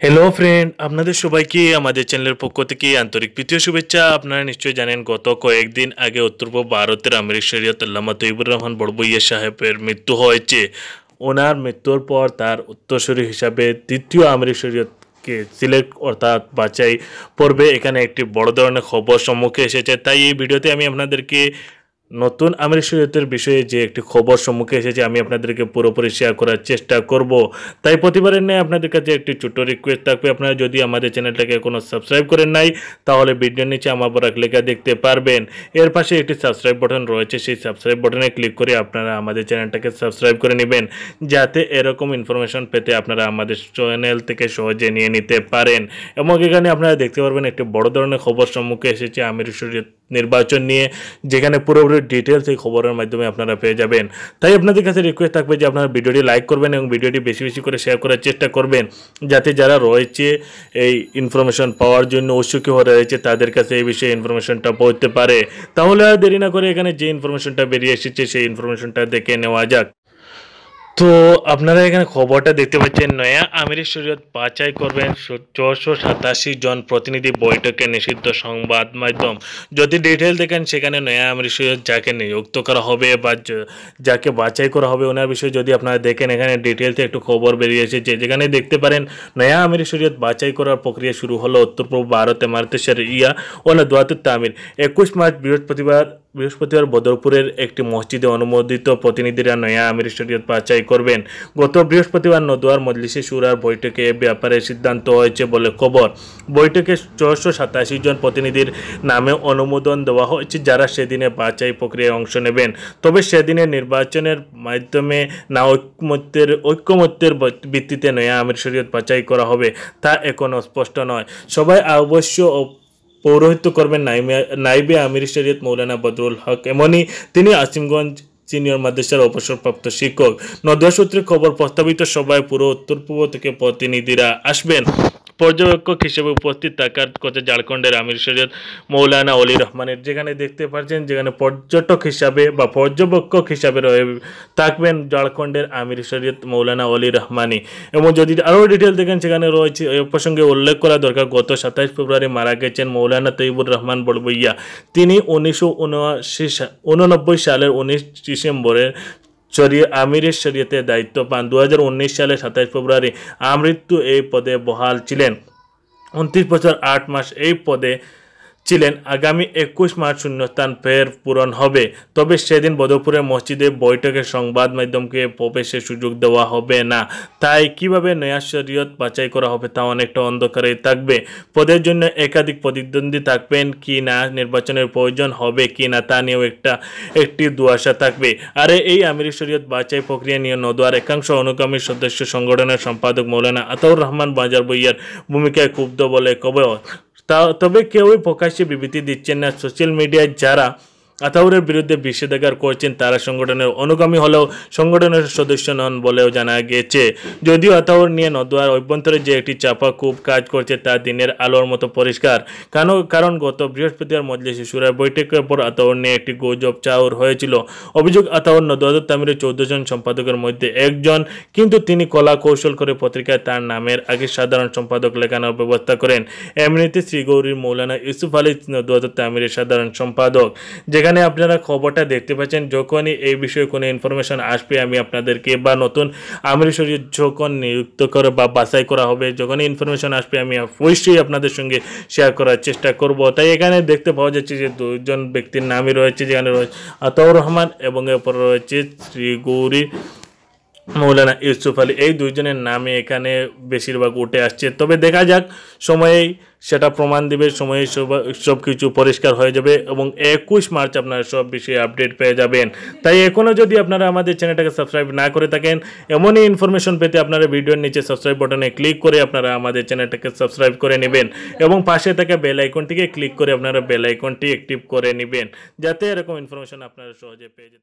Hello friend আপনাদের সবাইকে আমাদের চ্যানেলের পক্ষ থেকে আন্তরিক প্রীতীয় শুভেচ্ছা। আপনারা নিশ্চয়ই জানেন, গত কয়েকদিন আগে উত্তর পূর্ব ভারতের আমির শরীয়ত আল্লামা তৈবুর রহমান বড়বইয়া সাহেবের মৃত্যু হয়েছে। ওনার মৃত্যুর পর তার উত্তরসূরি হিসাবে তৃতীয় আমির শরীয়তকে সিলেক্ট অর্থাৎ বাছাই পর্বে এখানে একটি বড় ধরনের খবর সম্মুখে এসেছে। তাই এই ভিডিওতে আমি আপনাদেরকে নতুন আমির শরীয়তের বিষয়ে যে একটি খবর সম্মুখে এসেছে, আমি আপনাদেরকে পুরোপুরি শেয়ার করার চেষ্টা করব। তাই প্রতিবারের ন্যায় আপনাদের কাছে একটি ছোট রিকোয়েস্ট থাকবে। আপনারা যদি আমাদের চ্যানেলটাকে কোনো সাবস্ক্রাইব করেন নাই, তাহলে ভিডিওর নিচে আমার বড় লেখা দেখতে পারবেন। এর পাশে একটি সাবস্ক্রাইব বাটন রয়েছে, সেই সাবস্ক্রাইব বাটনে ক্লিক করে আপনারা আমাদের চ্যানেলটাকে সাবস্ক্রাইব করে নেবেন, যাতে এরকম ইনফরমেশন পেতে আপনারা আমাদের চ্যানেল থেকে সহজে নিয়ে নিতে পারেন। এবং এখানে আপনারা দেখতে পারবেন, একটি বড় ধরনের খবর সম্মুখে এসেছে, আমির শরীয়ত নির্বাচন নিয়ে, যেখানে পুরোপুরি ডিটেলস এই খবরের মাধ্যমে আপনারা পেয়ে যাবেন। তাই আপনাদের কাছে রিকোয়েস্ট থাকবে যে আপনারা ভিডিওটি লাইক করবেন এবং ভিডিওটি বেশি বেশি করে শেয়ার করার চেষ্টা করবেন, যাতে যারা রয়েছে এই ইনফরমেশন পাওয়ার জন্য উৎসুক হয়ে রয়েছে, তাদের কাছে এই বিষয়ে ইনফরমেশনটা পৌঁছতে পারে। তাহলে আর দেরি না করে এখানে যে ইনফরমেশনটা বেরিয়ে এসেছে, সেই ইনফরমেশনটা দেখে নেওয়া যাক। তো আপনারা এখানে খবরটা দেখতে পাচ্ছেন, নয়া আমির শরীয়ত বাছাই করবেন ছশো সাতাশি জন প্রতিনিধি বৈঠকে নিষিদ্ধ সংবাদ মাধ্যম। যদি ডিটেল দেখেন, সেখানে নয়া আমির শরীয়ত যাকে নিযুক্ত করা হবে বা যাকে বাছাই করা হবে, ওনার বিষয়ে যদি আপনারা দেখেন, এখানে ডিটেলসে একটু খবর বেরিয়ে এসেছে। যেখানে দেখতে পারেন, নয়া আমির শরীয়ত বাছাই করার প্রক্রিয়া শুরু হলো উত্তর পূর্ব ভারতে মারতেশ্বর ইয়া ও না দোয়াতুর তামির একুশ মার্চ বৃহস্পতিবার বৃহস্পতিবার বদরপুরের একটি মসজিদে অনুমোদিত প্রতিনিধিরা নয়া আমির শরীয়ত বাছাই করবেন। গত বৃহস্পতিবার নদুয়ার মজলিসে সুরার বৈঠকে এ ব্যাপারে সিদ্ধান্ত হয়েছে বলে খবর। বৈঠকে ছশো সাতাশি জন প্রতিনিধির নামে অনুমোদন দেওয়া হয়েছে, যারা সেদিনে বাছাই প্রক্রিয়ায় অংশ নেবেন। তবে সেদিনের নির্বাচনের মাধ্যমে না ঐক্যমত্যের ঐক্যমত্যের ভিত্তিতে নয়া আমির শরীয়ত বাছাই করা হবে, তা এখনও স্পষ্ট নয়। সবাই অবশ্য পৌরোহিত্য করবেন নাইবে আমির শরীয়ত মৌলানা বদরুল হক। এমনই তিনি আসিমগঞ্জ সিনিয়র মাদ্রাসার অবসরপ্রাপ্ত শিক্ষক। নদিয়া সূত্রে খবর, প্রস্তাবিত সভায় পুরো উত্তর পূর্ব থেকে প্রতিনিধিরা আসবেন। পর্যবেক্ষক হিসেবে উপস্থিত থাকার কথা ঝাড়খণ্ডের আমির শরীয়ত মৌলানা অলি রহমানের, যেখানে দেখতে পাচ্ছেন যেখানে পর্যটক হিসাবে বা পর্যবেক্ষক হিসাবে রয়ে থাকবেন ঝাড়খণ্ডের আমির শরীয়ত মৌলানা অলি রহমানি। এবং যদি আরও ডিটেল দেখেন, সেখানে রয়েছে এই প্রসঙ্গে উল্লেখ করা দরকার, গত সাতাইশ ফেব্রুয়ারি মারা গেছেন মৌলানা তৈবুর রহমান বড়বইয়া তিনি উনিশশো উনআশি উননব্বই সালের উনিশ ডিসেম্বরের শরীয় আমিরের শরীয়তে দায়িত্ব পান। দু হাজার উনিশ সালে সাতাইশ ফেব্রুয়ারি আমৃত্যু এই পদে বহাল ছিলেন। উনত্রিশ বছর আট মাস এই পদে ছিলেন আগামী একুশ মার্চ শূন্যস্থান ফের পূরণ হবে। তবে সেদিন বদরপুরের মসজিদে বৈঠকে সংবাদ মাধ্যমকে প্রবেশের সুযোগ দেওয়া হবে না। তাই কীভাবে নয়া শরীয়ত বাছাই করা হবে তা অনেকটা অন্ধকারে থাকবে। পদের জন্য একাধিক প্রতিদ্বন্দ্বী থাকবেন কি না, নির্বাচনের প্রয়োজন হবে কি না তা নিয়েও একটা, একটি দুয়াশা থাকবে। আর এই আমির শরীয়ত বাছাই প্রক্রিয়া নিয়ে নদোয়ার একাংশ অনুগামী সদস্য সংগঠনের সম্পাদক মৌলানা আতাউর রহমান বাজার বইয়ার ভূমিকায় ক্ষুব্ধ বলে কবে তা তবে কেউই প্রকাশ্যে বিবৃতি দিচ্ছেন না। সোশ্যাল মিডিয়ায় যারা আতাউরের বিরুদ্ধে নিষেধাজ্ঞা করছেন তারা সংগঠনের অনুগামী হলেও সংগঠনের সদস্য নন বলেও জানা গেছে। যদিও আতাউর নিয়ে নদোয়ার অভ্যন্তরে যে একটি চাপা খুব কাজ করছে তা দিনের আলোর মতো পরিষ্কার। কারণ গত বৃহস্পতিবার মজলি শিশুরা বৈঠকের পর আতাউর নিয়ে একটি গুজব চাউর হয়েছিল। অভিযোগ, আতাউর নদুয়াদুর তামিরের চৌদ্দ জন সম্পাদকের মধ্যে একজন, কিন্তু তিনি কলা কৌশল করে পত্রিকায় তার নামের আগে সাধারণ সম্পাদক লেখানোর ব্যবস্থা করেন। এমনিতে শ্রীগৌরীর মৌলানা ইউসুফ আলী নদুয়াদুর তামিরের সাধারণ সম্পাদক। যে এখানে আপনারা খবরটা দেখতে পাচ্ছেন, যখনই এই বিষয়ে কোনো ইনফরমেশন আসবে, আমি আপনাদেরকে বা নতুন আমির শরীর যখন নিযুক্ত করে বা বাছাই করা হবে, যখনই ইনফরমেশন আসবে, আমি অবশ্যই আপনাদের সঙ্গে শেয়ার করার চেষ্টা করব। তাই এখানে দেখতে পাওয়া যাচ্ছে যে দুজন ব্যক্তির নামই রয়েছে, যেখানে রয়েছে আতাউর রহমান এবং এরপর রয়েছে শ্রী গৌরী মৌলানা ইউসুফ আলী, এই দুইজনের নামে এখানে বেশিরভাগ উঠে আসছে। তবে দেখা যাক সময়েই সেটা প্রমাণ দেবে, সময়ে সব কিছু পরিষ্কার হয়ে যাবে এবং একুশ মার্চ আপনারা সব বিষয়ে আপডেট পেয়ে যাবেন। তাই এখনও যদি আপনারা আমাদের চ্যানেলটাকে সাবস্ক্রাইব না করে থাকেন, এমনই ইনফরমেশন পেতে আপনারা ভিডিওর নিচে সাবস্ক্রাইব বাটনে ক্লিক করে আপনারা আমাদের চ্যানেলটাকে সাবস্ক্রাইব করে নেবেন এবং পাশে থাকা বেল আইকনটিকে ক্লিক করে আপনারা বেল আইকনটি অ্যাক্টিভ করে নেবেন, যাতে এরকম ইনফরমেশন আপনারা সহজে পেয়ে যেতে